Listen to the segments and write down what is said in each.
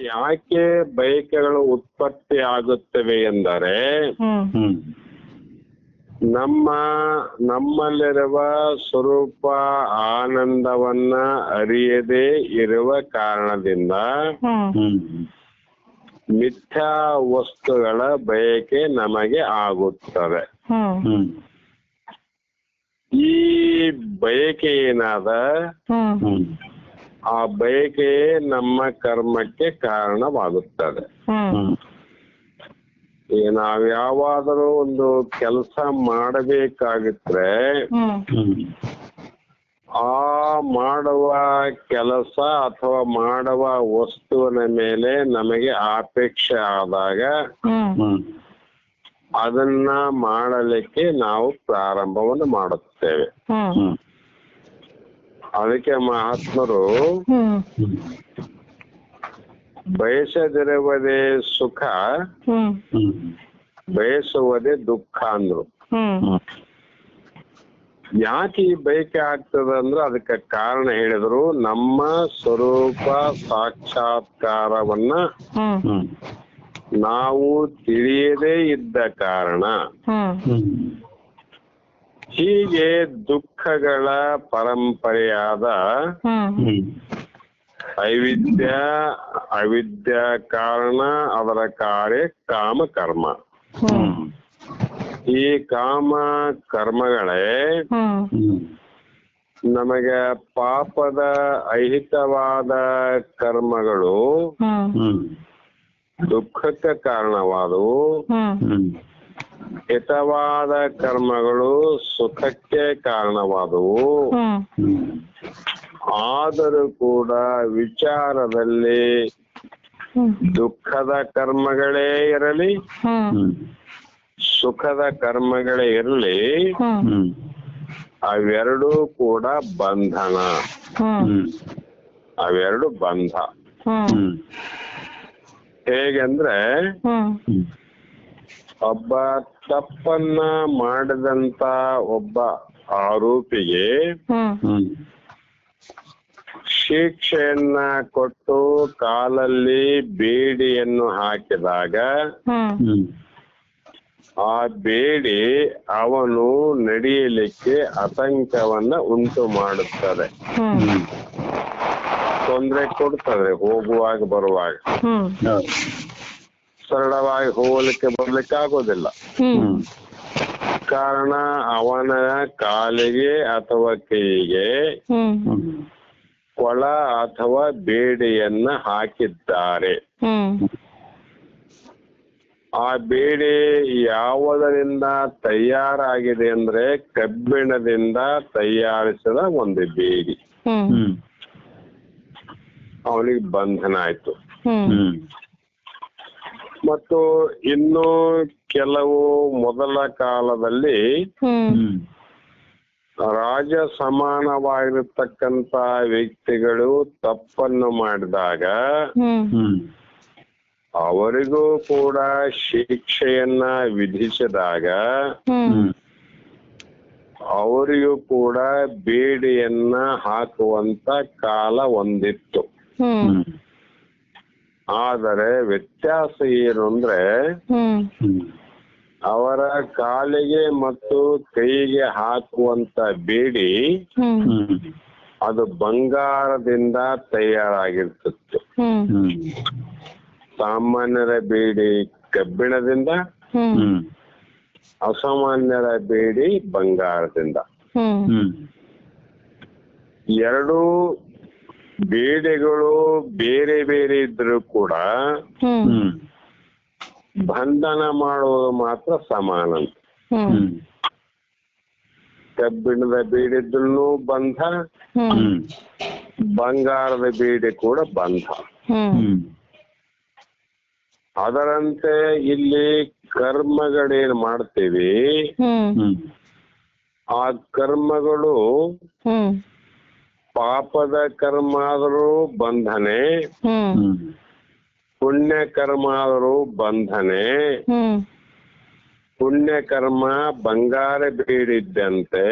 ಯಾಕೆ ಬಯಕೆಗಳು ಉತ್ಪತ್ತಿ ಆಗುತ್ತವೆ ಎಂದರೆ ನಮ್ಮ ನಮ್ಮಲ್ಲಿರುವ ಸ್ವರೂಪ ಆನಂದವನ್ನ ಅರಿಯದೇ ಇರುವ ಕಾರಣದಿಂದ ಮಿಥ್ಯಾ ವಸ್ತುಗಳ ಬಯಕೆ ನಮಗೆ ಆಗುತ್ತದೆ. ಈ ಬಯಕೆ ಏನಾದ? ಆ ಬಯಕೆ ನಮ್ಮ ಕರ್ಮಕ್ಕೆ ಕಾರಣವಾಗುತ್ತದೆ. ಈಗ ನಾವ್ ಯಾವಾದರೂ ಒಂದು ಕೆಲಸ ಮಾಡಬೇಕಾಗಿದ್ರೆ ಆ ಮಾಡುವ ಕೆಲಸ ಅಥವಾ ಮಾಡುವ ವಸ್ತುವಿನ ಮೇಲೆ ನಮಗೆ ಅಪೇಕ್ಷೆ ಆದಾಗ ಅದನ್ನ ಮಾಡಲಿಕ್ಕೆ ನಾವು ಪ್ರಾರಂಭವನ್ನು ಮಾಡುತ್ತೇವೆ. ಅದಕ್ಕೆ ಮಹಾತ್ಮರು ಬಯಸದಿರುವುದೇ ಸುಖ ಬಯಸುವುದೇ ದುಃಖ ಅಂದ್ರು. ಯಾಕೆ ಈ ಬಯಕೆ ಆಗ್ತದೆ ಅಂದ್ರೆ ಅದಕ್ಕೆ ಕಾರಣ ಹೇಳಿದ್ರು ನಮ್ಮ ಸ್ವರೂಪ ಸಾಕ್ಷಾತ್ಕಾರವನ್ನ ನಾವು ತಿಳಿಯದೇ ಇದ್ದ ಕಾರಣ. ಹೀಗೆ ದುಃಖಗಳ ಪರಂಪರೆಯಾದ ಹ್ಮ್. ಹ್ಮ್ ಅವಿದ್ಯ ಅವಿದ್ಯ ಕಾರಣ ಅದರ ಕಾರ್ಯ ಕಾಮ ಕರ್ಮ. ಹ್ಮ್. ಈ ಕಾಮ ಕರ್ಮಗಳೇ ನಮಗೆ ಪಾಪದ ಅಹಿತವಾದ ಕರ್ಮಗಳು ದುಃಖಕ್ಕೆ ಕಾರಣವಾದವು. ಹಿತವಾದ ಕರ್ಮಗಳು ಸುಖಕ್ಕೆ ಕಾರಣವಾದವು. ಆದರೂ ಕೂಡ ವಿಚಾರದಲ್ಲಿ ದುಃಖದ ಕರ್ಮಗಳೇ ಇರಲಿ ಸುಖದ ಕರ್ಮಗಳೇ ಇರಲಿ ಅವೆರಡೂ ಕೂಡ ಬಂಧನ. ಅವೆರಡು ಬಂಧ. ಹೇಗೆಂದ್ರೆ ಒಬ್ಬ ತಪ್ಪನ್ನ ಮಾಡಿದಂತ ಒಬ್ಬ ಆರೋಪಿಗೆ ಶಿಕ್ಷೆಯನ್ನ ಕೊಟ್ಟು ಕಾಲಲ್ಲಿ ಬೇಡಿಯನ್ನು ಹಾಕಿದಾಗ ಆ ಬೇಡಿ ಅವನು ನಡೆಯಲಿಕ್ಕೆ ಆತಂಕವನ್ನ ಉಂಟು ಮಾಡುತ್ತದೆ. ತೊಂದರೆ ಕೊಡ್ತದೆ ಹೋಗುವಾಗ ಬರುವಾಗ. ಸರಳವಾಗಿ ಹೋಗ್ಲಿಕ್ಕೆ ಬರ್ಲಿಕ್ಕೆ ಆಗೋದಿಲ್ಲ. ಕಾರಣ ಅವನ ಕಾಲಿಗೆ ಅಥವಾ ಕೈಗೆ ಕೊಳ ಅಥವಾ ಬೇಡಿಯನ್ನ ಹಾಕಿದ್ದಾರೆ. ಹ್ಮ್. ಆ ಬೇಡಿ ಯಾವುದರಿಂದ ತಯಾರಾಗಿದೆ ಅಂದ್ರೆ ಕಬ್ಬಿಣದಿಂದ ತಯಾರಿಸಿದ ಒಂದು ಬೇಡಿ. ಅವನಿಗೆ ಬಂಧನ ಆಯ್ತು. ಮತ್ತು ಇನ್ನು ಕೆಲವು ಮೊದಲ ಕಾಲದಲ್ಲಿ ರಾಜ ಸಮಾನವಾಗಿರತಕ್ಕಂತ ವ್ಯಕ್ತಿಗಳು ತಪ್ಪನ್ನು ಮಾಡಿದಾಗ ಅವರಿಗೂ ಕೂಡ ಶಿಕ್ಷೆಯನ್ನ ವಿಧಿಸಿದಾಗ ಅವರಿಗೂ ಕೂಡ ಬೇಡಿಯನ್ನ ಹಾಕುವಂತ ಕಾಲ ಒಂದಿತ್ತು. ಆದರೆ ವ್ಯತ್ಯಾಸ ಏನು ಅಂದ್ರೆ ಅವರ ಕಾಲಿಗೆ ಮತ್ತು ಕೈಗೆ ಹಾಕುವಂತ ಬೇಡಿ ಅದು ಬಂಗಾರದಿಂದ ತಯಾರಾಗಿರ್ತಿತ್ತು ಸಾಮಾನ್ಯರ ಬೇಡಿ ಕಬ್ಬಿಣದಿಂದ ಅಸಾಮಾನ್ಯರ ಬೇಡಿ ಬಂಗಾರದಿಂದ. ಎರಡೂ ಬೇಡಿಗಳು ಬೇರೆ ಬೇರೆ ಇದ್ರೂ ಕೂಡ ಬಂಧನ ಮಾಡುವುದು ಮಾತ್ರ ಸಮಾನ ಅಂತ. ಕಬ್ಬಿಣದ ಬೇಡಿದ್ರು ಬಂಧ ಬಂಗಾರದ ಬೇಡಿ ಕೂಡ ಬಂಧ. ಅದರಂತೆ ಇಲ್ಲಿ ಕರ್ಮಗಳೇನ್ ಮಾಡ್ತೀವಿ? ಆ ಕರ್ಮಗಳು ಹ್ಮ್. ಪಾಪದ ಕರ್ಮ ಆದರೂ ಬಂಧನೆ ಪುಣ್ಯ ಕರ್ಮ ಆದರೂ ಬಂಧನೆ ಪುಣ್ಯ ಕರ್ಮ ಬಂಗಾರ ಬೇಡಿದ್ದಂತೆ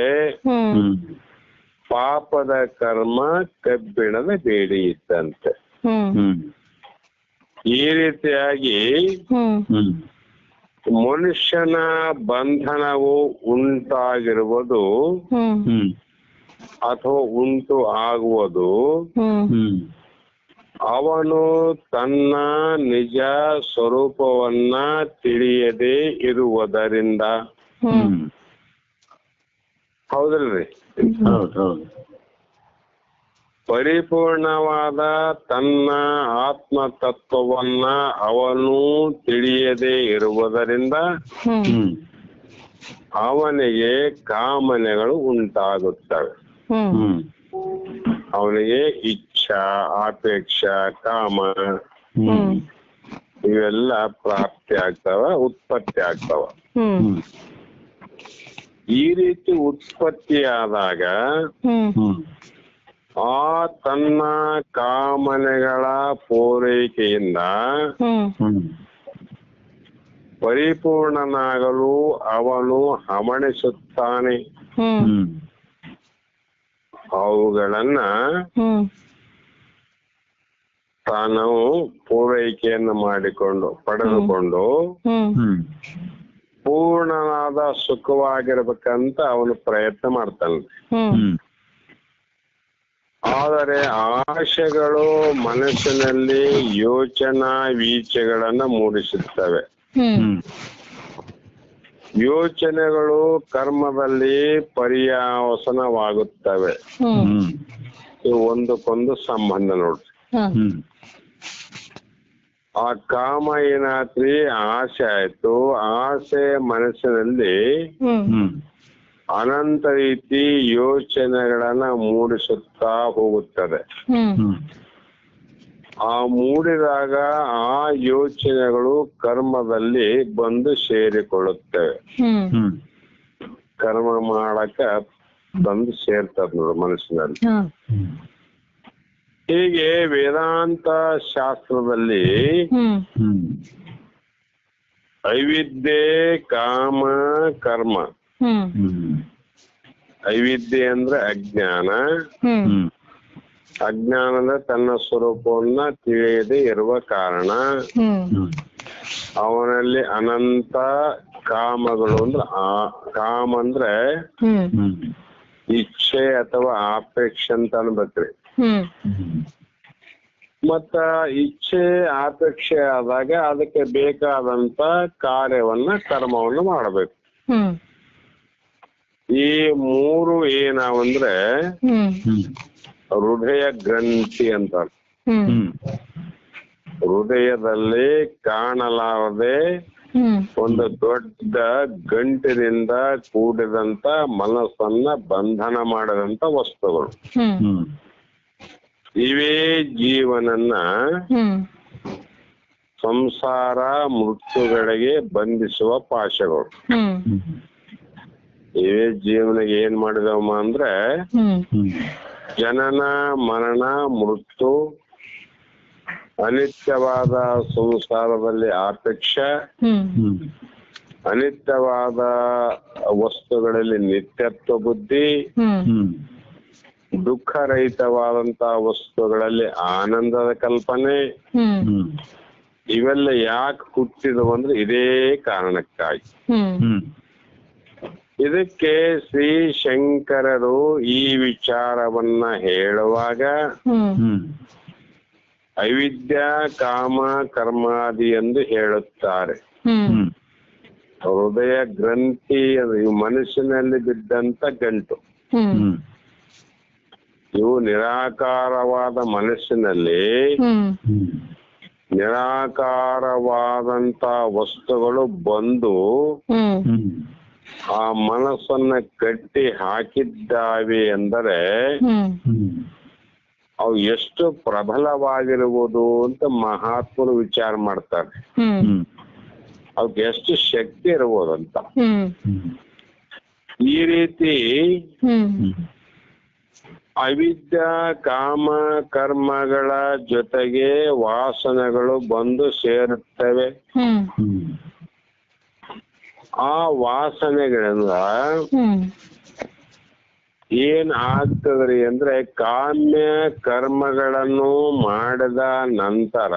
ಪಾಪದ ಕರ್ಮ ಕಬ್ಬಿಣದ ಬೇಡಿ ಇದ್ದಂತೆ ಈ ರೀತಿಯಾಗಿ ಮನುಷ್ಯನ ಬಂಧನವು ಉಂಟಾಗಿರುವುದು ಅಥವಾ ಉಂಟು ಆಗುವುದು ಅವನು ತನ್ನ ನಿಜ ಸ್ವರೂಪವನ್ನ ತಿಳಿಯದೆ ಇರುವುದರಿಂದ. ಹೌದಲ್ರಿ? ಹೌದು ಹೌದು. ಪರಿಪೂರ್ಣವಾದ ತನ್ನ ಆತ್ಮ ತತ್ವವನ್ನ ಅವನು ತಿಳಿಯದೆ ಇರುವುದರಿಂದ ಅವನಿಗೆ ಕಾಮನೆಗಳು ಉಂಟಾಗುತ್ತವೆ. ಅವನಿಗೆ ಇಚ್ಛಾ ಅಪೇಕ್ಷ ಕಾಮ. ಇವೆಲ್ಲ ಪ್ರಾಪ್ತಿ ಆಗ್ತಾವ ಉತ್ಪತ್ತಿ ಆಗ್ತಾವ. ಈ ರೀತಿ ಉತ್ಪತ್ತಿ ಆದಾಗ ಆ ತನ್ನ ಕಾಮನೆಗಳ ಪೂರೈಕೆಯಿಂದ ಪರಿಪೂರ್ಣನಾಗಲು ಅವನು ಹಮಣಿಸುತ್ತಾನೆ. ಹ್ಮ್. ಹ್ಮ್. ಅವುಗಳನ್ನ ಹ್ಮ್. ತಾನು ಪೂರೈಕೆಯನ್ನು ಮಾಡಿಕೊಂಡು ಪಡೆದುಕೊಂಡು ಪೂರ್ಣನಾದ ಸುಖವಾಗಿರ್ಬೇಕಂತ ಅವನು ಪ್ರಯತ್ನ ಮಾಡ್ತಾನೆ. ಆದರೆ ಆಶೆಗಳು ಮನಸ್ಸಿನಲ್ಲಿ ಯೋಚನಾ ವೀಚೆಗಳನ್ನ ಮೂಡಿಸುತ್ತವೆ. ಯೋಚನೆಗಳು ಕರ್ಮದಲ್ಲಿ ಪರ್ಯಾವಸನವಾಗುತ್ತವೆ. ಒಂದಕ್ಕೊಂದು ಸಂಬಂಧ ನೋಡ್ರಿ. ಆ ಕಾಮ ಏನಾತ್ರಿ? ಆಸೆ ಆಯ್ತು. ಆಸೆ ಮನಸ್ಸಿನಲ್ಲಿ ಅನಂತ ರೀತಿ ಯೋಚನೆಗಳನ್ನ ಮೂಡಿಸುತ್ತಾ ಹೋಗುತ್ತದೆ. ಆ ಮೂಡಿದಾಗ ಆ ಯೋಚನೆಗಳು ಕರ್ಮದಲ್ಲಿ ಬಂದು ಸೇರಿಕೊಳ್ಳುತ್ತವೆ ಕರ್ಮ ಮಾಡಕ ಬಂದು ಸೇರ್ತದ ನೋಡಿ ಮನಸ್ಸಿನಲ್ಲಿ. ಹೀಗೆ ವೇದಾಂತ ಶಾಸ್ತ್ರದಲ್ಲಿ ಐವಿದ್ಯೆ ಕಾಮ ಕರ್ಮ. ಐವಿದ್ಯೆ ಅಂದ್ರೆ ಅಜ್ಞಾನ. ಹ್ಮ್ ಹ್ಮ್ ಅಜ್ಞಾನ ಅಂದ್ರೆ ತನ್ನ ಸ್ವರೂಪವನ್ನ ತಿಳಿಯದೆ ಇರುವ ಕಾರಣ ಅವನಲ್ಲಿ ಅನಂತ ಕಾಮಗಳು ಅಂದ್ರೆ ಆ ಕಾಮ ಅಂದ್ರೆ ಇಚ್ಛೆ ಅಥವಾ ಆಪೇಕ್ಷೆ ಅಂತ ಅನ್ಬೇಕ್ರಿ. ಮತ್ತ ಇಚ್ಛೆ ಆಪೇಕ್ಷೆ ಆದಾಗ ಅದಕ್ಕೆ ಬೇಕಾದಂತ ಕಾರ್ಯವನ್ನ ಕರ್ಮವನ್ನು ಮಾಡಬೇಕು. ಈ ಮೂರು ಏನಾವಂದ್ರೆ ಹೃದಯ ಗ್ರಂಥಿ ಅಂತ. ಹೃದಯದಲ್ಲಿ ಕಾಣಲಾರದೆ ಒಂದು ದೊಡ್ಡ ಗಂಟಿನಿಂದ ಕೂಡಿದಂತ ಮನಸ್ಸನ್ನ ಬಂಧನ ಮಾಡಿದಂತ ವಸ್ತುಗಳು. ಇವೇ ಜೀವನನ್ನ ಸಂಸಾರ ಮೃತ್ಯುಗಳಿಗೆ ಬಂಧಿಸುವ ಪಾಶಗಳು. ಇವೇ ಜೀವನಿಗೆ ಏನ್ ಮಾಡಿದವಮ್ಮ ಅಂದ್ರೆ ಜನನ ಮರಣ ಮೃತ್ಯು ಅನಿತ್ಯವಾದ ಸಂಸಾರದಲ್ಲಿ ಆಪೇಕ್ಷ ಅನಿತ್ಯವಾದ ವಸ್ತುಗಳಲ್ಲಿ ನಿತ್ಯತ್ವ ಬುದ್ಧಿ ಹ್ಮ್. ಹ್ಮ್ ದುಃಖರಹಿತವಾದಂತ ವಸ್ತುಗಳಲ್ಲಿ ಆನಂದದ ಕಲ್ಪನೆ ಇವೆಲ್ಲ ಯಾಕೆ ಹುಟ್ಟಿದವು ಅಂದ್ರೆ ಇದೇ ಕಾರಣಕ್ಕಾಗಿ. ಇದಕ್ಕೆ ಶ್ರೀ ಶಂಕರರು ಈ ವಿಚಾರವನ್ನ ಹೇಳುವಾಗ ಅವಿದ್ಯಾ ಕಾಮ ಕರ್ಮಾದಿ ಎಂದು ಹೇಳುತ್ತಾರೆ. ಹೃದಯ ಗ್ರಂಥಿ ಮನಸ್ಸಿನಲ್ಲಿ ಬಿದ್ದಂತ ಗಂಟು. ಇವು ನಿರಾಕಾರವಾದ ಮನಸ್ಸಿನಲ್ಲಿ ನಿರಾಕಾರವಾದಂತ ವಸ್ತುಗಳು ಬಂದು ಆ ಮನಸ್ಸನ್ನ ಕಟ್ಟಿ ಹಾಕಿದ್ದಾವೆ ಎಂದರೆ ಅವು ಎಷ್ಟು ಪ್ರಬಲವಾಗಿರುವುದು ಅಂತ ಮಹಾತ್ಮರು ವಿಚಾರ ಮಾಡ್ತಾರೆ. ಅವಕ್ಕೆ ಎಷ್ಟು ಶಕ್ತಿ ಹ್ಮ್. ಈ ರೀತಿ ಅವಿದ್ಯಾ ಕಾಮ ಕರ್ಮಗಳ ಜೊತೆಗೆ ವಾಸನೆಗಳು ಬಂದು ಸೇರುತ್ತವೆ. ಆ ವಾಸನೆಗಳಿಂದ ಏನ್ ಆಗ್ತದ್ರಿ ಅಂದ್ರೆ ಕಾಮ್ಯ ಕರ್ಮಗಳನ್ನು ಮಾಡಿದ ನಂತರ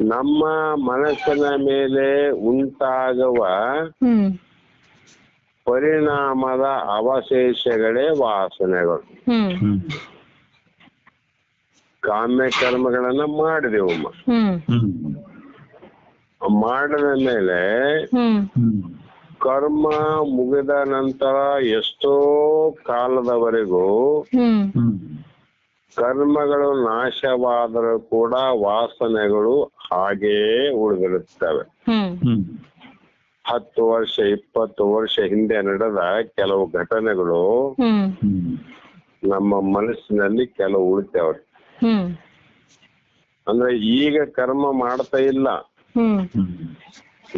ನಮ್ಮ ಮನಸ್ಸಿನ ಮೇಲೆ ಉಂಟಾಗುವ ಪರಿಣಾಮದ ಅವಶೇಷಗಳೇ ವಾಸನೆಗಳು. ಕಾಮ್ಯ ಕರ್ಮಗಳನ್ನ ಹ್ಮ್. ಮಾಡಿದ ಮೇಲೆ ಕರ್ಮ ಮುಗಿದ ನಂತರ ಎಷ್ಟೋ ಕಾಲದವರೆಗೂ ಕರ್ಮಗಳು ನಾಶವಾದರೂ ಕೂಡ ವಾಸನೆಗಳು ಹಾಗೇ ಉಳಿದಿರುತ್ತವೆ. ಹತ್ತು ವರ್ಷ ಇಪ್ಪತ್ತು ವರ್ಷ ಹಿಂದೆ ನಡೆದ ಕೆಲವು ಘಟನೆಗಳು ನಮ್ಮ ಮನಸ್ಸಿನಲ್ಲಿ ಕೆಲವು ಉಳಿತಾವ್ರಿ ಅಂದ್ರೆ ಈಗ ಕರ್ಮ ಮಾಡ್ತಾ ಇಲ್ಲ.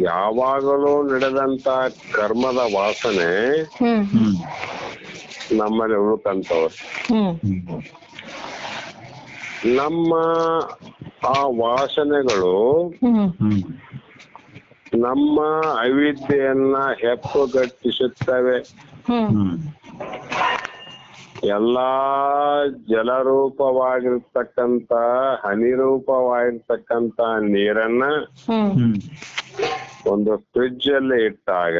ಯಾವಾಗಲೂ ನಡೆದಂತ ಕರ್ಮದ ವಾಸನೆ ನಮ್ಮಲ್ಲಿ ಉಳ್ಕಂತವ್ರು. ನಮ್ಮ ಆ ವಾಸನೆಗಳು ನಮ್ಮ ಅವಿದ್ಯೆಯನ್ನ ಹೆಪ್ಪುಗಟ್ಟಿಸುತ್ತವೆ. ಎಲ್ಲಾ ಜಲರೂಪವಾಗಿರ್ತಕ್ಕಂತ ಹನಿರೂಪವಾಗಿರ್ತಕ್ಕಂತ ನೀರನ್ನ ಒಂದು ಫ್ರಿಡ್ಜ್ ಅಲ್ಲಿ ಇಟ್ಟಾಗ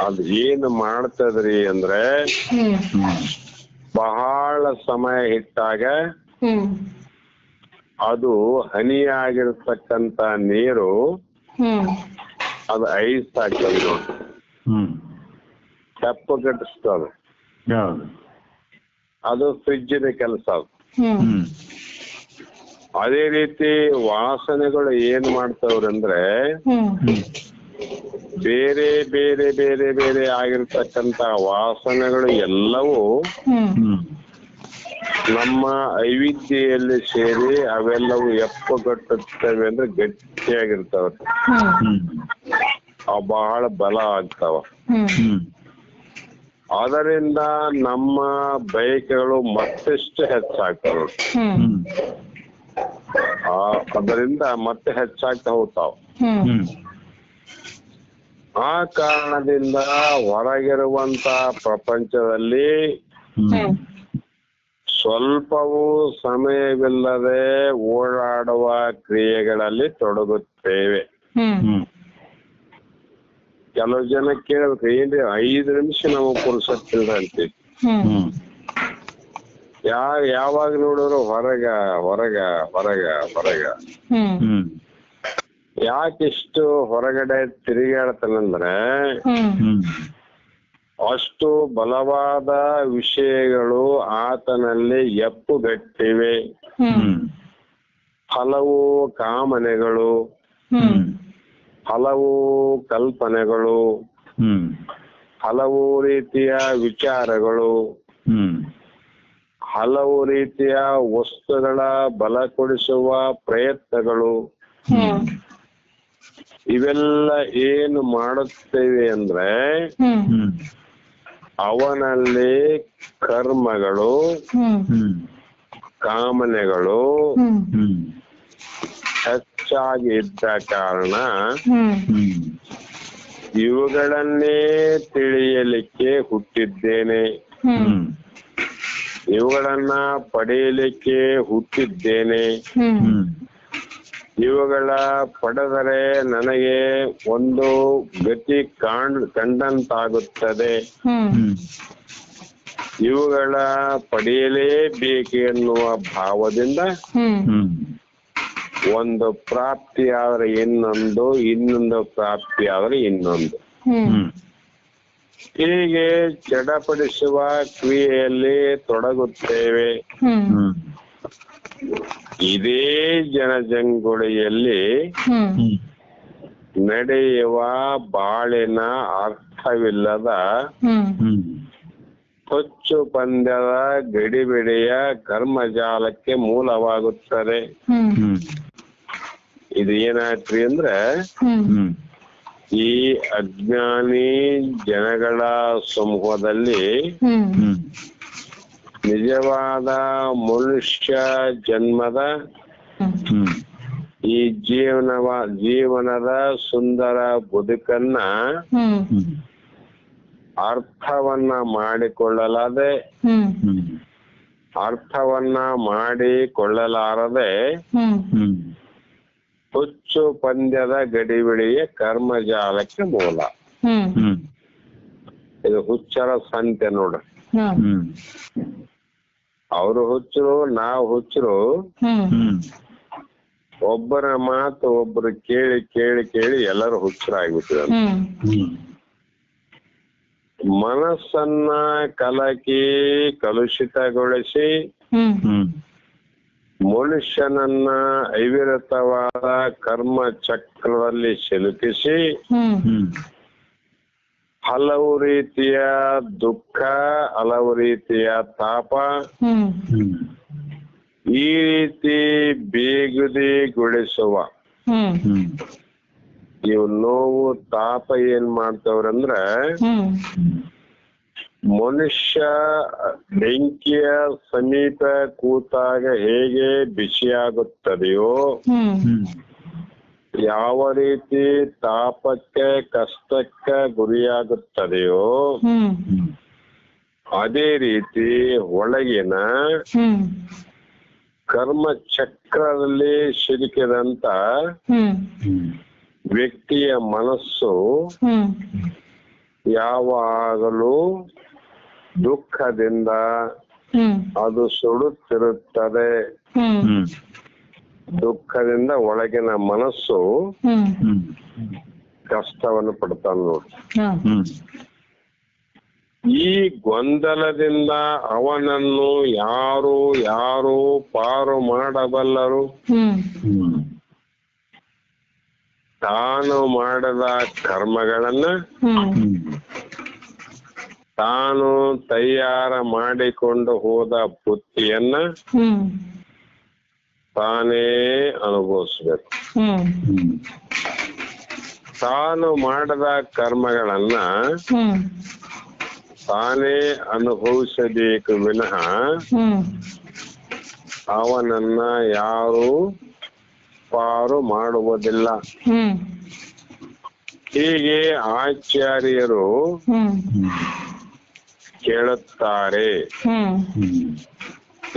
ಅದ್ ಏನು ಮಾಡ್ತದ್ರಿ ಅಂದ್ರೆ ಬಹಳ ಸಮಯ ಇಟ್ಟಾಗ ಅದು ಅದು ಹನಿಯಾಗಿರ್ತಕ್ಕಂತ ನೀರು ಅದು ಐಸ್ ಆಗ್ತದೆ ನೋಡಿ ಹೌದು ಅದು ಫ್ರಿಡ್ಜಿನ ಕೆಲಸ ಅದೇ. ರೀತಿ ವಾಸನೆಗಳು ಏನ್ ಮಾಡ್ತಾವ್ರಂದ್ರೆ ಅಂದ್ರೆ ಹ್ಮ್. ಬೇರೆ ಬೇರೆ ಬೇರೆ ಬೇರೆ ಆಗಿರ್ತಕ್ಕಂತ ವಾಸನೆಗಳು ಎಲ್ಲವೂ ನಮ್ಮ ಐವಿಧ್ಯೆಯಲ್ಲಿ ಸೇರಿ ಅವೆಲ್ಲವೂ ಎಪ್ಪಗಟ್ಟುತ್ತವೆ ಅಂದ್ರೆ ಗಟ್ಟಿಯಾಗಿರ್ತಾವ. ಅವು ಬಹಳ ಬಲ ಆಗ್ತಾವ. ಅದರಿಂದ ನಮ್ಮ ಬಯಕೆಗಳು ಮತ್ತಷ್ಟು ಹೆಚ್ಚಾಗ್ತವೆ. ಹ್ಮ್. ಹ್ಮ್. ಆ ಅದರಿಂದ ಮತ್ತೆ ಹೆಚ್ಚಾಗ್ತಾ ಹೋಗ್ತಾವ. ಆ ಕಾರಣದಿಂದ ಹೊರಗಿರುವಂತ ಪ್ರಪಂಚದಲ್ಲಿ ಹ್ಮ್. ಸ್ವಲ್ಪವೂ ಸಮಯವಿಲ್ಲದೆ ಓಡಾಡುವ ಕ್ರಿಯೆಗಳಲ್ಲಿ ತೊಡಗುತ್ತೇವೆ. ಕೆಲವು ಜನ ಕೇಳ್ಬೇಕು ಏನ್ರಿ ಐದು ನಿಮಿಷ ನಮಗ್ ಪುರುಸತ್ತಿಲ್ಲ ಅಂತೀವಿ ಹ್ಮ್ ಹ್ಮ್. ಯಾ ಯಾವಾಗ ನೋಡಿದ್ರು ಹೊರಗ ಹೊರಗ ಹೊರಗ ಹೊರಗ. ಹ್ಮ್. ಹ್ಮ್. ಯಾಕಿಷ್ಟು ಹೊರಗಡೆ ತಿರುಗಾಡ್ತಾನಂದ್ರೆ ಅಷ್ಟು ಬಲವಾದ ವಿಷಯಗಳು ಆತನಲ್ಲಿ ಎಪ್ಪುಗಟ್ಟಿವೆ. ಹಲವು ಕಾಮನೆಗಳು. ಹ್ಮ್. ಹಲವು ಕಲ್ಪನೆಗಳು ಹ್ಮ್. ಹಲವು ರೀತಿಯ ವಿಚಾರಗಳು ಹ್ಮ್. ಹಲವು ರೀತಿಯ ವಸ್ತುಗಳ ಬಲ ಕೊಡಿಸುವ ಪ್ರಯತ್ನಗಳು ಹ್ಮ್. ಇವೆಲ್ಲ ಏನು ಮಾಡುತ್ತೇವೆ ಅಂದ್ರೆ ಅವನಲ್ಲಿ ಕರ್ಮಗಳು ಹ್ಮ್. ಹ್ಮ್. ಕಾಮನೆಗಳು ಹೆಚ್ಚಾಗಿ ಇದ್ದ ಕಾರಣ ಇವುಗಳನ್ನೇ ತಿಳಿಯಲಿಕ್ಕೆ ಹುಟ್ಟಿದ್ದೇನೆ. ಇವುಗಳನ್ನ ಪಡೆಯಲಿಕ್ಕೆ ಹುಟ್ಟಿದ್ದೇನೆ. ಇವುಗಳ ಪಡೆದರೆ ನನಗೆ ಒಂದು ಗತಿ ಕಾಣ್ ಕಂಡಂತಾಗುತ್ತದೆ. ಇವುಗಳ ಪಡೆಯಲೇಬೇಕು ಎನ್ನುವ ಭಾವದಿಂದ ಹ್ಮ್ ಪ್ರಾಪ್ತಿ ಆದ್ರೆ ಇನ್ನೊಂದು ಇನ್ನೊಂದು ಪ್ರಾಪ್ತಿ ಆದ್ರೆ ಇನ್ನೊಂದು. ಹೀಗೆ ಚಡಪಡಿಸುವ ಕ್ರಿಯೆಯಲ್ಲಿ ತೊಡಗುತ್ತೇವೆ. ಇದೇ ಜನಜಂಗುಳಿಯಲ್ಲಿ ನಡೆಯುವ ಬಾಳಿನ ಅರ್ಥವಿಲ್ಲದ ಹೊಚ್ಚು ಪಂದ್ಯದ ಗಡಿಬಿಡಿಯ ಕರ್ಮಜಾಲಕ್ಕೆ ಮೂಲವಾಗುತ್ತದೆ. ಹ್ಮ್. ಹ್ಮ್. ಇದು ಏನಾಯ್ತ್ರಿ ಅಂದ್ರೆ ಈ ಅಜ್ಞಾನಿ ಜನಗಳ ಸಮೂಹದಲ್ಲಿ ನಿಜವಾದ ಮನುಷ್ಯ ಜನ್ಮದ ಹ್ಮ್. ಈ ಜೀವನವ ಜೀವನದ ಸುಂದರ ಬದುಕನ್ನ ಅರ್ಥವನ್ನ ಮಾಡಿಕೊಳ್ಳಲಾದೆ ಅರ್ಥವನ್ನ ಮಾಡಿಕೊಳ್ಳಲಾರದೆ ಹುಚ್ಚು ಪಂದ್ಯದ ಗಡಿಬಿಡಿಯೇ ಕರ್ಮಜಾಲಕ್ಕೆ ಮೂಲ. ಇದು ಹುಚ್ಚರ ಸಂತೆ ನೋಡ್ರಿ ಅವರು ಹುಚ್ಚರು ನಾವು ಹುಚ್ಚರು. ಒಬ್ಬರ ಮಾತು ಒಬ್ಬರು ಕೇಳಿ ಕೇಳಿ ಕೇಳಿ ಎಲ್ಲರೂ ಹುಚ್ಚರಾಗ್ಬಿಟ್ಟಿದ್ದಾರೆ. ಹ್ಮ್. ಹ್ಮ್. ಮನಸ್ಸನ್ನ ಕಲಕಿ ಕಲುಷಿತಗೊಳಿಸಿ ಹ್ಮ್. ಹ್ಮ್. ಮನುಷ್ಯನನ್ನ ಅವಿರತವಾದ ಕರ್ಮ ಚಕ್ರದಲ್ಲಿ ಸಿಲುಕಿಸಿ ಹಲವು ರೀತಿಯ ದುಃಖ ಹಲವು ರೀತಿಯ ತಾಪ ಈ ರೀತಿ ಬೇಗುದಿಗೊಳಿಸುವ ಇವು ನೋವು ತಾಪ ಏನ್ ಮಾಡ್ತವ್ರಂದ್ರ ಮನುಷ್ಯ ಬೆಂಕಿಯ ಸಮೀಪ ಕೂತಾಗ ಹೇಗೆ ಬಿಸಿಯಾಗುತ್ತದೆಯೋ ಯಾವ ರೀತಿ ತಾಪಕ್ಕೆ ಕಷ್ಟಕ್ಕೆ ಗುರಿಯಾಗುತ್ತದೆಯೋ ಅದೇ ರೀತಿ ಒಳಗಿನ ಕರ್ಮ ಚಕ್ರದಲ್ಲಿ ಸಿಲುಕಿದಂತ ವ್ಯಕ್ತಿಯ ಮನಸ್ಸು ಯಾವಾಗಲೂ ದುಃಖದಿಂದ ಹ್ಮ್. ಅದು ಸುಡುತ್ತಿರುತ್ತದೆ. ದುಃಖದಿಂದ ಒಳಗಿನ ಮನಸ್ಸು ಕಷ್ಟವನ್ನು ಪಡ್ತಾನೆ ನೋಡಿ. ಈ ಗೊಂದಲದಿಂದ ಅವನನ್ನು ಯಾರು ಯಾರು ಪಾರು ಮಾಡಬಲ್ಲರು? ತಾನು ಮಾಡದ ಕರ್ಮಗಳನ್ನ ತಾನು ತಯಾರ ಮಾಡಿಕೊಂಡು ಹೋದ ಬುತ್ತಿಯನ್ನ ಹ್ಮ್. ತಾನೇ ಅನುಭವಿಸ್ಬೇಕು. ತಾನು ಮಾಡದ ಕರ್ಮಗಳನ್ನ ಹ್ಮ್. ತಾನೇ ಅನುಭವಿಸಬೇಕು ವಿನಃ ಹ್ಮ್. ಅವನನ್ನ ಯಾರು ಪಾರು ಮಾಡುವುದಿಲ್ಲ. ಹ್ಮ್. ಹೀಗೆ ಆಚಾರ್ಯರು ಹ್ಮ್. ಕೇಳುತ್ತಾರೆ.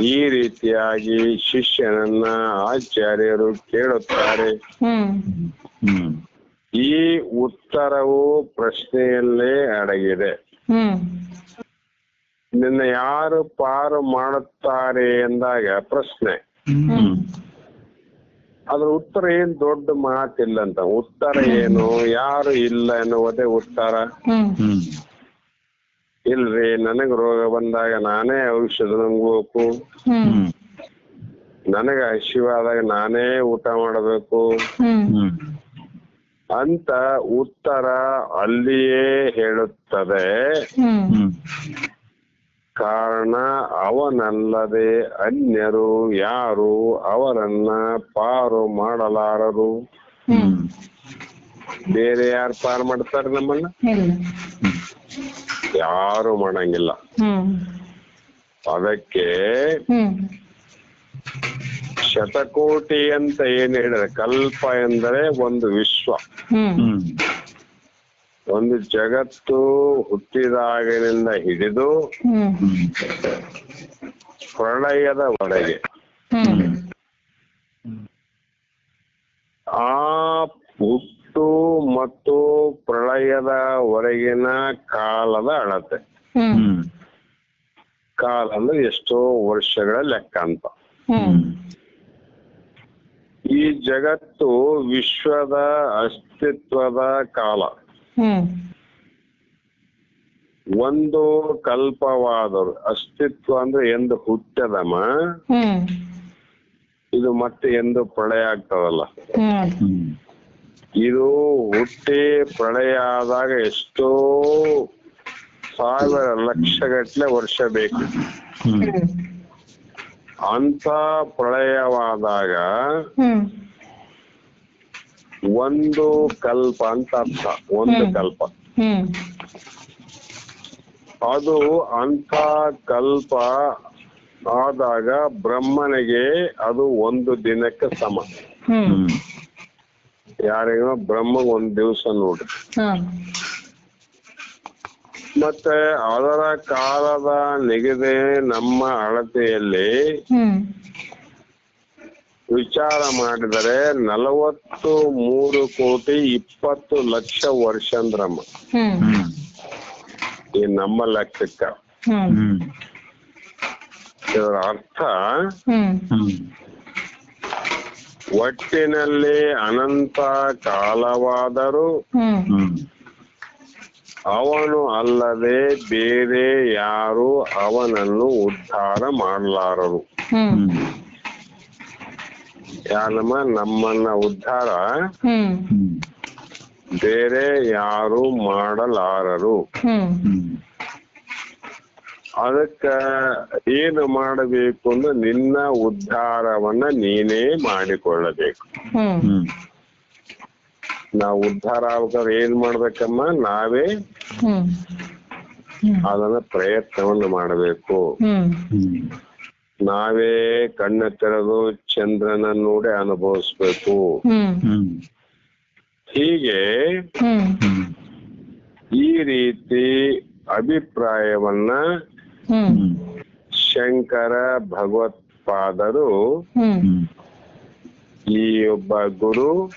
ಈ ರೀತಿಯಾಗಿ ಶಿಷ್ಯನನ್ನ ಆಚಾರ್ಯರು ಕೇಳುತ್ತಾರೆ. ಹ್ಮ್. ಹ್ಮ್. ಈ ಉತ್ತರವು ಪ್ರಶ್ನೆಯಲ್ಲೇ ಅಡಗಿದೆ. ಹ್ಮ್. ನಿನ್ನ ಯಾರು ಪಾರು ಮಾಡುತ್ತಾರೆ ಎಂದಾಗ ಪ್ರಶ್ನೆ. ಹ್ಮ್. ಅದ್ರ ಉತ್ತರ ಏನ್ ದೊಡ್ಡ ಮಾತಿಲ್ಲ ಅಂತ ಉತ್ತರ ಏನು ಯಾರು ಇಲ್ಲ ಎನ್ನುವುದೇ ಉತ್ತರ. ಹ್ಮ್. ಹ್ಮ್. ಇಲ್ರಿ ನನಗ್ ರೋಗ ಬಂದಾಗ ನಾನೇ ಔಷಧ ನುಂಗ್ಬೇಕು. ಹ್ಮ್. ಹ್ಮ್. ನನಗ ಹಸಿವಾದಾಗ ನಾನೇ ಊಟ ಮಾಡಬೇಕು. ಹ್ಮ್. ಅಂತ ಉತ್ತರ ಅಲ್ಲಿಯೇ ಹೇಳುತ್ತದೆ. ಹ್ಮ್. ಕಾರಣ ಅವನಲ್ಲದೆ ಅನ್ಯರು ಯಾರು ಅವರನ್ನ ಪಾರು ಮಾಡಲಾರರು. ಹ್ಮ್. ಬೇರೆ ಯಾರು ಪಾರು ಮಾಡ್ತಾರೆ ನಮ್ಮನ್ನ? ಇಲ್ಲ. ಯಾರು ಮಾಡಂಗಿಲ್ಲ. ಹ್ಮ್. ಅದಕ್ಕೆ ಹ್ಮ್. ಶತಕೋಟಿ ಅಂತ ಏನ್ ಹೇಳಿದ್ರೆ ಕಲ್ಪ ಎಂದರೆ ಒಂದು ವಿಶ್ವ. ಒಂದು ಜಗತ್ತು ಹುಟ್ಟಿದಾಗಿನಿಂದ ಹಿಡಿದು ಪ್ರಳಯದ ಒಳಗೆ. ಆ ಹುಟ್ಟು ಮತ್ತು ಪ್ರಳಯದವರೆಗಿನ ಕಾಲದ ಅಳತೆ. ಕಾಲ ಅಂದ್ರೆ ಎಷ್ಟೋ ವರ್ಷಗಳ ಲೆಕ್ಕ ಅಂತ. ಹ್ಮ್. ಈ ಜಗತ್ತು ವಿಶ್ವದ ಅಸ್ತಿತ್ವದ ಕಾಲ. ಹ್ಮ್. ಒಂದು ಕಲ್ಪವಾದರು ಅಸ್ತಿತ್ವ ಅಂದ್ರೆ ಎಂದು ಹುಟ್ಟದಮ್ಮ ಹ್ಮ್. ಇದು ಮತ್ತೆ ಎಂದು ಪ್ರಳಯ ಆಗ್ತದಲ್ಲ. ಇದು ಹುಟ್ಟಿ ಪ್ರಳಯ ಆದಾಗ ಎಷ್ಟೋ ಸಾವಿರ ಲಕ್ಷಗಟ್ಲೆ ವರ್ಷ ಬೇಕು. ಅಂತ ಪ್ರಳಯವಾದಾಗ ಒಂದು ಕಲ್ಪ ಅಂತ ಅರ್ಥ ಒಂದು ಕಲ್ಪ. ಅದು ಅಂತ ಕಲ್ಪ ಆದಾಗ ಬ್ರಹ್ಮನಿಗೆ ಅದು ಒಂದು ದಿನಕ್ಕೆ ಸಮ. ಯಾರಿಗ ಬ್ರಹ್ಮ ಒಂದ್ ದಿವಸ ನೋಡ್ರಿ ಮತ್ತೆ ಅದರ ಕಾಲದ ನಿಗದಿ ನಮ್ಮ ಅಳತೆಯಲ್ಲಿ ಹ್ಮ್. ವಿಚಾರ ಮಾಡಿದರೆ ನಲವತ್ತು ಮೂರು ಕೋಟಿ ಇಪ್ಪತ್ತು ಲಕ್ಷ ವರ್ಷ ಅಂದ್ರಮ್ಮ ಈ ನಮ್ಮ ಲೆಕ್ಕಕ್ಕ. ಇದರ ಅರ್ಥ ಒಟ್ಟಿನಲ್ಲಿ ಅನಂತ ಕಾಲವಾದರೂ ಅವನು ಅಲ್ಲದೆ ಬೇರೆ ಯಾರು ಅವನನ್ನು ಉದ್ಧಾರ ಮಾಡಲಾರರು. ಯಾರಮ್ಮ? ನಮ್ಮನ್ನ ಉದ್ಧಾರ ಬೇರೆ ಯಾರು ಮಾಡಲಾರರು. ಅದಕ್ಕ ಏನು ಮಾಡಬೇಕು ಅಂದ್ರೆ ನಿನ್ನ ಉದ್ಧಾರವನ್ನ ನೀನೇ ಮಾಡಿಕೊಳ್ಳಬೇಕು. ನಾವು ಉದ್ಧಾರ ಆಗ್ಬೇಕಾದ್ರೆ ಏನ್ ಮಾಡ್ಬೇಕಮ್ಮ? ನಾವೇ ಅದನ್ನ ಪ್ರಯತ್ನವನ್ನು ಮಾಡಬೇಕು. ನಾವೇ ಕಣ್ಣ ತೆರೆದು ಚಂದ್ರನ ನೋಡಿ ಅನುಭವಿಸ್ಬೇಕು. ಹೀಗೆ ಈ ರೀತಿ ಅಭಿಪ್ರಾಯವನ್ನ ಶಂಕರ ಭಗವತ್ಪಾದರು ಈ ಒಬ್ಬ ಗುರು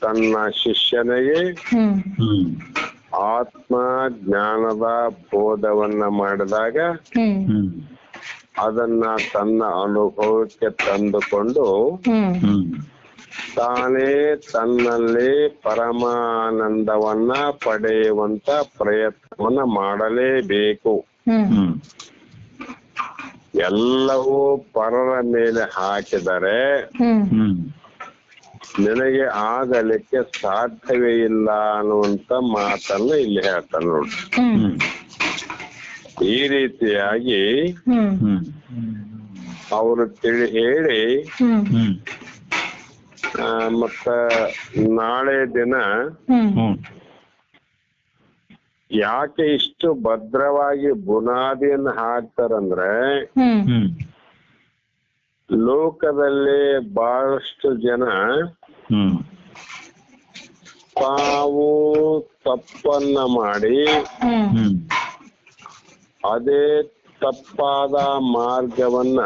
ತನ್ನ ಶಿಷ್ಯನಿಗೆ ಆತ್ಮ ಜ್ಞಾನದ ಬೋಧವನ್ನ ಮಾಡಿದಾಗ ಅದನ್ನ ತನ್ನ ಅನುಭವಕ್ಕೆ ತಂದುಕೊಂಡು ತಾನೇ ತನ್ನಲ್ಲಿ ಪರಮಾನಂದವನ್ನ ಪಡೆಯುವಂತ ಪ್ರಯತ್ನವನ್ನ ಮಾಡಲೇಬೇಕು. ಎಲ್ಲವೂ ಪರರ ಮೇಲೆ ಹಾಕಿದರೆ ನಿನಗೆ ಆಗಲಿಕ್ಕೆ ಸಾಧ್ಯವೇ ಇಲ್ಲ ಅನ್ನುವಂತ ಮಾತನ್ನ ಇಲ್ಲಿ ಹೇಳ್ತಾನೆ ನೋಡಿ. ಹ್ಮ್. ಹ್ಮ್. ಈ ರೀತಿಯಾಗಿ ಅವರು ತಿಳಿ ಹೇಳಿ ಮತ್ತ ನಾಳೆ ದಿನ ಯಾಕೆ ಇಷ್ಟು ಭದ್ರವಾಗಿ ಬುನಾದಿಯನ್ನು ಹಾಕ್ತಾರಂದ್ರೆ ಲೋಕದಲ್ಲಿ ಬಹಳಷ್ಟು ಜನ ತಾವು ತಪ್ಪನ್ನ ಮಾಡಿ ಅದೇ ತಪ್ಪಾದ ಮಾರ್ಗವನ್ನ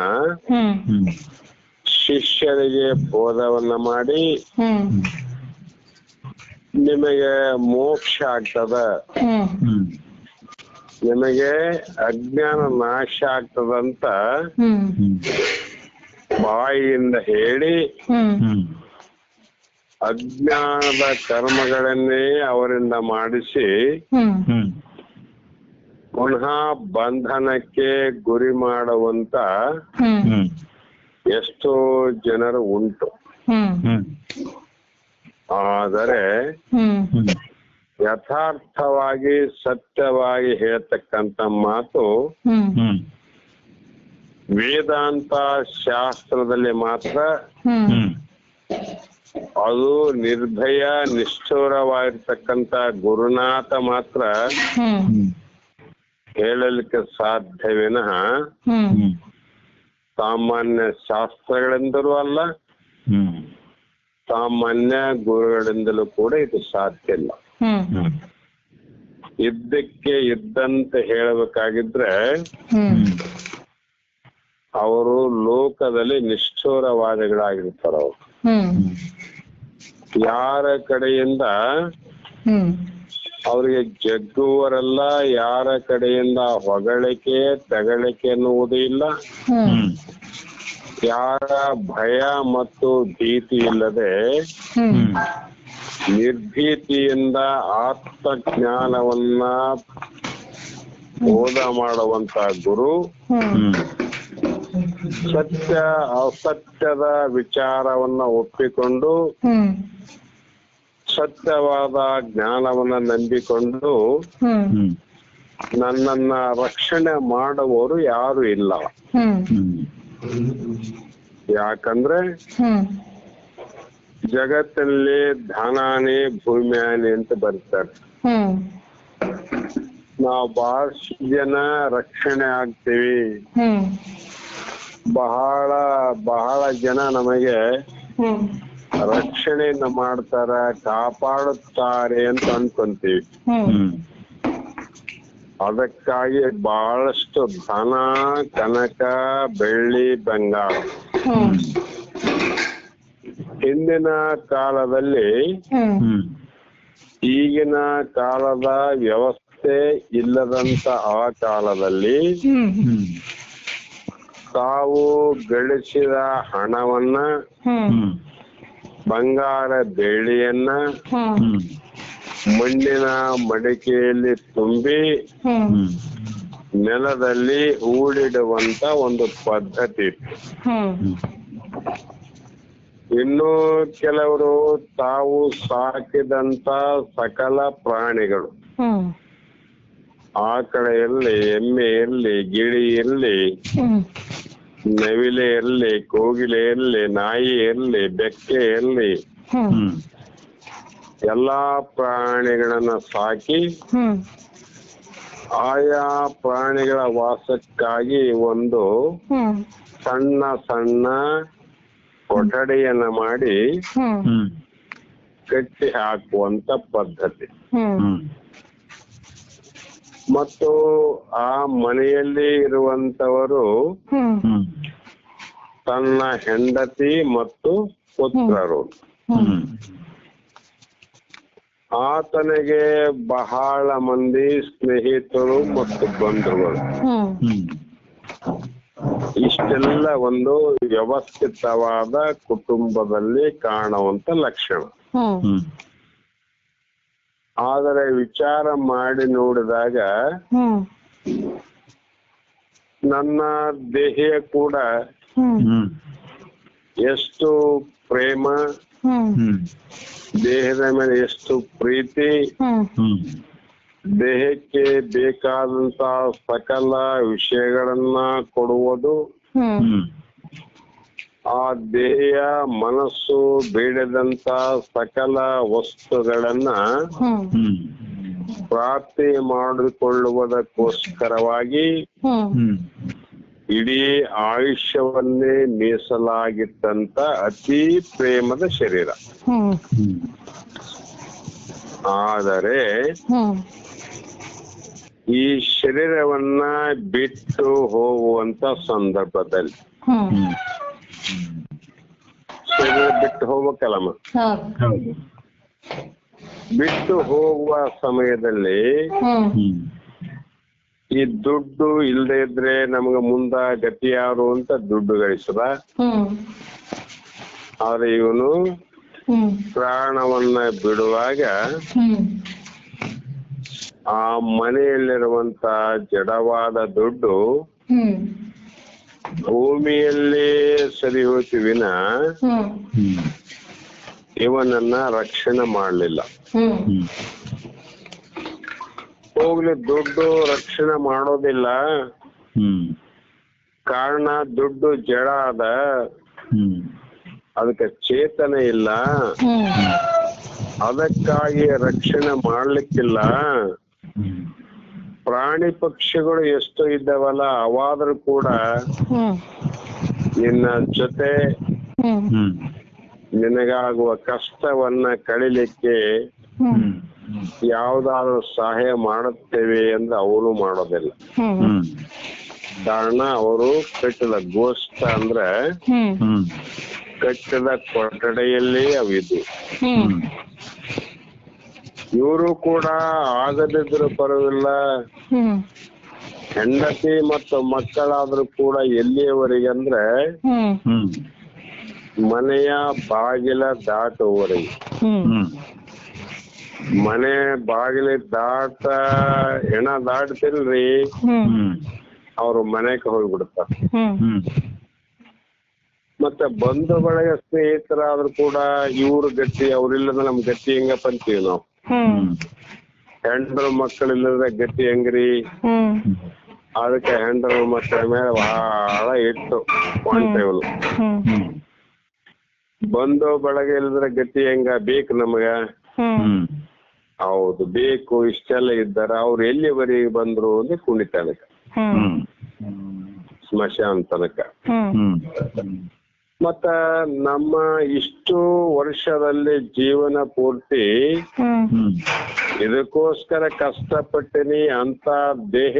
ಶಿಷ್ಯರಿಗೆ ಬೋಧವನ್ನ ಮಾಡಿ ನಿಮಗೆ ಮೋಕ್ಷ ಆಗ್ತದ. ನಿಮಗೆ ಅಜ್ಞಾನ ನಾಶ ಆಗ್ತದಂತ ಅಂತ ಹ್ಮ್. ಬಾಯಿಯಿಂದ ಹೇಳಿ ಅಜ್ಞಾನದ ಕರ್ಮಗಳನ್ನೇ ಅವರಿಂದ ಮಾಡಿಸಿ ಹ್ಮ್. ಹ್ಮ್ ಪುನಃ ಬಂಧನಕ್ಕೆ ಗುರಿ ಮಾಡುವಂತ ಎಷ್ಟೋ ಜನರು ಉಂಟು. ಆದರೆ ಯಥಾರ್ಥವಾಗಿ ಸತ್ಯವಾಗಿ ಹೇಳ್ತಕ್ಕಂತ ಮಾತು ಹ್ಮ್. ಹ್ಮ್. ವೇದಾಂತ ಶಾಸ್ತ್ರದಲ್ಲಿ ಮಾತ್ರ ಅದು ನಿರ್ಭಯ ನಿಷ್ಠುರವಾಗಿರ್ತಕ್ಕಂತ ಗುರುನಾಥ ಮಾತ್ರ ಹೇಳಲಿಕ್ಕೆ ಸಾಧ್ಯವಿನಃ ಸಾಮಾನ್ಯ ಶಾಸ್ತ್ರಗಳೆಂದರೂ ಅಲ್ಲ ಹ್ಮ್. ಸಾಮಾನ್ಯ ಗುರುಗಳಿಂದಲೂ ಕೂಡ ಇದು ಸಾಧ್ಯ ಇಲ್ಲ. ಇದ್ದಕ್ಕೆ ಇದ್ದಂತೆ ಹೇಳಬೇಕಾಗಿದ್ರೆ ಅವರು ಲೋಕದಲ್ಲಿ ನಿಷ್ಠುರವಾದಿಗಳಾಗಿರ್ತಾರ ಅವರು. ಯಾರ ಕಡೆಯಿಂದ? ಅವರಿಗೆ ಜಗ್ಗುವರೆಲ್ಲ ಯಾರ ಕಡೆಯಿಂದ ಹೊಗಳಿಕೆ ತೆಗಳಿಕೆ ಎನ್ನುವುದು ಇಲ್ಲ. ಯಾರ ಭಯ ಮತ್ತು ಭೀತಿ ಇಲ್ಲದೆ ನಿರ್ಭೀತಿಯಿಂದ ಆತ್ಮ ಜ್ಞಾನವನ್ನ ಬೋಧ ಮಾಡುವಂತ ಗುರು. ಸತ್ಯ, ಅಸತ್ಯದ ವಿಚಾರವನ್ನ ಒಪ್ಪಿಕೊಂಡು ಸತ್ಯವಾದ ಜ್ಞಾನವನ್ನ ನಂಬಿಕೊಂಡು ನನ್ನನ್ನ ರಕ್ಷಣೆ ಮಾಡುವವರು ಯಾರು ಇಲ್ಲ. ಯಾಕಂದ್ರೆ ಹ್ಮ್. ಜಗತ್ತಲ್ಲಿ ಧನಾನಿ ಭೂಮಿಯಾನಿ ಅಂತ ಬರ್ತಾರೆ. ಹ್ಮ್. ನಾವು ಬಹಳಷ್ಟು ಜನ ರಕ್ಷಣೆ ಆಗ್ತೀವಿ. ಹ್ಮ್. ಬಹಳ ಬಹಳ ಜನ ನಮಗೆ ಹ್ಮ್. ರಕ್ಷಣೆಯನ್ನ ಮಾಡ್ತಾರ ಕಾಪಾಡುತ್ತಾರೆ ಅಂತ ಅನ್ಕೊಂತೀವಿ. ಅದಕ್ಕಾಗಿ ಬಹಳಷ್ಟು ಧನ ಕನಕ ಬೆಳ್ಳಿ ಬಂಗಾರ. ಹಿಂದಿನ ಕಾಲದಲ್ಲಿ ಈಗಿನ ಕಾಲದ ವ್ಯವಸ್ಥೆ ಇಲ್ಲದಂತ ಆ ಕಾಲದಲ್ಲಿ ತಾವು ಗಳಿಸಿದ ಹಣವನ್ನ ಬಂಗಾರ ಬೆಳ್ಳಿಯನ್ನ ಮಣ್ಣಿನ ಮಡಿಕೆಯಲ್ಲಿ ತುಂಬಿ ನೆಲದಲ್ಲಿ ಹೂಡಿಡುವಂತ ಒಂದು ಪದ್ಧತಿ ಇನ್ನು ಕೆಲವರು ತಾವು ಸಾಕಿದಂತ ಸಕಲ ಪ್ರಾಣಿಗಳು. ಆಕಳ ಇರ್ಲಿ ಎಮ್ಮೆ ಇರಲಿ ಗಿಳಿ ಇರಲಿ ನವಿಲೆ ಇರಲಿ ಕೋಗಿಲೆ ಇರಲಿ ನಾಯಿ ಇರಲಿ ಬೆಕ್ಕೆ ಇರ್ಲಿ ಎಲ್ಲಾ ಪ್ರಾಣಿಗಳನ್ನ ಸಾಕಿ ಹ್ಮ್. ಆಯಾ ಪ್ರಾಣಿಗಳ ವಾಸಕ್ಕಾಗಿ ಒಂದು ಹ್ಮ್. ಸಣ್ಣ ಸಣ್ಣ ಕೊಠಡಿಯನ್ನ ಮಾಡಿ ಹ್ಮ್. ಹ್ಮ್. ಕಟ್ಟಿ ಹಾಕುವಂತ ಪದ್ಧತಿ. ಹ್ಮ್. ಹ್ಮ್. ಮತ್ತು ಆ ಮನೆಯಲ್ಲಿ ಇರುವಂತವರು ಹ್ಮ್. ಹ್ಮ್. ತನ್ನ ಹೆಂಡತಿ ಮತ್ತು ಪುತ್ರರು. ಹ್ಮ್. ಆತನಿಗೆ ಬಹಳ ಮಂದಿ ಸ್ನೇಹಿತರು ಮತ್ತು ಬಂಧುಗಳು. ಇಷ್ಟೆಲ್ಲ ಒಂದು ವ್ಯವಸ್ಥಿತವಾದ ಕುಟುಂಬದಲ್ಲಿ ಕಾಣುವಂತ ಲಕ್ಷಣ. ಆದರೆ ವಿಚಾರ ಮಾಡಿ ನೋಡಿದಾಗ ನನ್ನ ದೇಹ ಕೂಡ ಎಷ್ಟು ಪ್ರೇಮ ಹ್ಮ್. ದೇಹದ ಮೇಲೆ ಎಷ್ಟು ಪ್ರೀತಿ ದೇಹಕ್ಕೆ ಬೇಕಾದಂತ ಸಕಲ ವಿಷಯಗಳನ್ನ ಕೊಡುವುದು. ಆ ದೇಹ ಮನಸ್ಸು ಬೇಡದಂತ ಸಕಲ ವಸ್ತುಗಳನ್ನ ಪ್ರಾಪ್ತಿ ಮಾಡಿಕೊಳ್ಳುವುದಕ್ಕೋಸ್ಕರವಾಗಿ ಇಡೀ ಆಯುಷ್ಯವನ್ನೇ ಮೀಸಲಾಗಿಟ್ಟಂತ ಅತಿ ಪ್ರೇಮದ ಶರೀರ. ಆದರೆ ಈ ಶರೀರವನ್ನ ಬಿಟ್ಟು ಹೋಗುವಂತ ಸಂದರ್ಭದಲ್ಲಿ ಶರೀರ ಬಿಟ್ಟು ಹೋಗ್ಬೇಕಲ್ಲಮ್ಮ ಬಿಟ್ಟು ಹೋಗುವ ಸಮಯದಲ್ಲಿ ಈ ದುಡ್ಡು ಇಲ್ಲದೆ ಇದ್ರೆ ನಮ್ಗ ಮುಂದ ಗತಿ ಯಾರು ಅಂತ ದುಡ್ಡು ಗಳಿಸದ ಹ್ಮ್. ಆದ್ರೆ ಇವನು ಹ್ಮ್. ಪ್ರಾಣವನ್ನ ಬಿಡುವಾಗ ಹ್ಮ್. ಆ ಮನೆಯಲ್ಲಿರುವಂತ ಜಡವಾದ ದುಡ್ಡು ಭೂಮಿಯಲ್ಲಿ ಭೂಮಿಯಲ್ಲೇ ಸರಿ ಹೋಯ್ತು ವಿನ ಹ್ಮ್. ಹ್ಮ್. ಇವನನ್ನ ರಕ್ಷಣೆ ಮಾಡಲಿಲ್ಲ. ಹೋಗ್ಲಿ ದುಡ್ಡು ರಕ್ಷಣೆ ಮಾಡೋದಿಲ್ಲ. ಹ್ಮ್. ಕಾರಣ ದುಡ್ಡು ಜಡ ಅದ. ಹ್ಮ್. ಅದಕ್ಕೆ ಚೇತನ ಇಲ್ಲ. ಅದಕ್ಕಾಗಿ ರಕ್ಷಣೆ ಮಾಡ್ಲಿಕ್ಕಿಲ್ಲ. ಪ್ರಾಣಿ ಪಕ್ಷಿಗಳು ಎಷ್ಟು ಇದ್ದಾವಲ್ಲ ಅವಾದ್ರೂ ಕೂಡ ನಿನ್ನ ಜೊತೆ ನಿನಗಾಗುವ ಕಷ್ಟವನ್ನ ಕಳಿಲಿಕ್ಕೆ ಯಾವ್ದಾದ್ರು ಸಹಾಯ ಮಾಡುತ್ತೇವೆ ಅಂದ್ರೆ ಅವರು ಮಾಡೋದಿಲ್ಲ. ಕಾರಣ ಅವರು ಕಟ್ಟಿದ ಗೋಷ್ಠ ಅಂದ್ರೆ ಕಟ್ಟದ ಕೊಠಡೆಯಲ್ಲಿ ಅವಿದು. ಇವರು ಕೂಡ ಆಗದಿದ್ರು ಪರವಿಲ್ಲ ಹ್ಮ್. ಹೆಂಡತಿ ಮತ್ತು ಮಕ್ಕಳಾದ್ರೂ ಕೂಡ ಎಲ್ಲಿಯವರೆಗೆ ಅಂದ್ರೆ ಹ್ಮ್. ಹ್ಮ್. ಮನೆಯ ಬಾಗಿಲ ದಾಟುವವರೆಗೆ. ಮನೆ ಬಾಗಿಲು ದಾಟ ಹೆಣ ದಾಟ್ತಿಲ್ರಿ ಅವ್ರು ಮನೆಗೆ ಹೋಗ್ಬಿಡ್ತಾರ. ಮತ್ತೆ ಬಂಧು ಬಳಗ ಸ್ನೇಹಿತರಾದ್ರೂ ಕೂಡ ಇವ್ರ ಗಟ್ಟಿ ಅವ್ರಿಲ್ಲದ ನಮ್ ಗಟ್ಟಿ ಹೆಂಗಪ್ಪ ಅಂತೀವಿ ನಾವು. ಹ್ಮ್. ಹೆಂಡ್ರು ಮಕ್ಕಳಿಲ್ಲದ ಗಟ್ಟಿ ಹೆಂಗ್ರಿ? ಅದಕ್ಕೆ ಹೆಂಡ್ರು ಮಕ್ಕಳ ಮೇಲೆ ಬಹಳ ಇಟ್ಟು ಕಾಂಟೇವಲ್ ಬಂಧು ಬಳಗ ಇಲ್ಲದ್ರ ಗತಿ ಹೆಂಗ ಬೇಕು ನಮಗ? ಹೌದು ಬೇಕು ಇಷ್ಟೆಲ್ಲ ಇದ್ದಾರೆ ಅವ್ರು ಎಲ್ಲಿವರೆಗೆ ಬಂದ್ರು ಅಂದ್ರೆ ಕುಣಿತನಕ ತನಕ. ಹ್ಮ್. ಸ್ಮಶಾನ ತನಕ ಮತ್ತ ನಮ್ಮ ಇಷ್ಟು ವರ್ಷದಲ್ಲಿ ಜೀವನ ಪೂರ್ತಿ ಇದಕ್ಕೋಸ್ಕರ ಕಷ್ಟಪಟ್ಟಿನಿ ಅಂತ ದೇಹ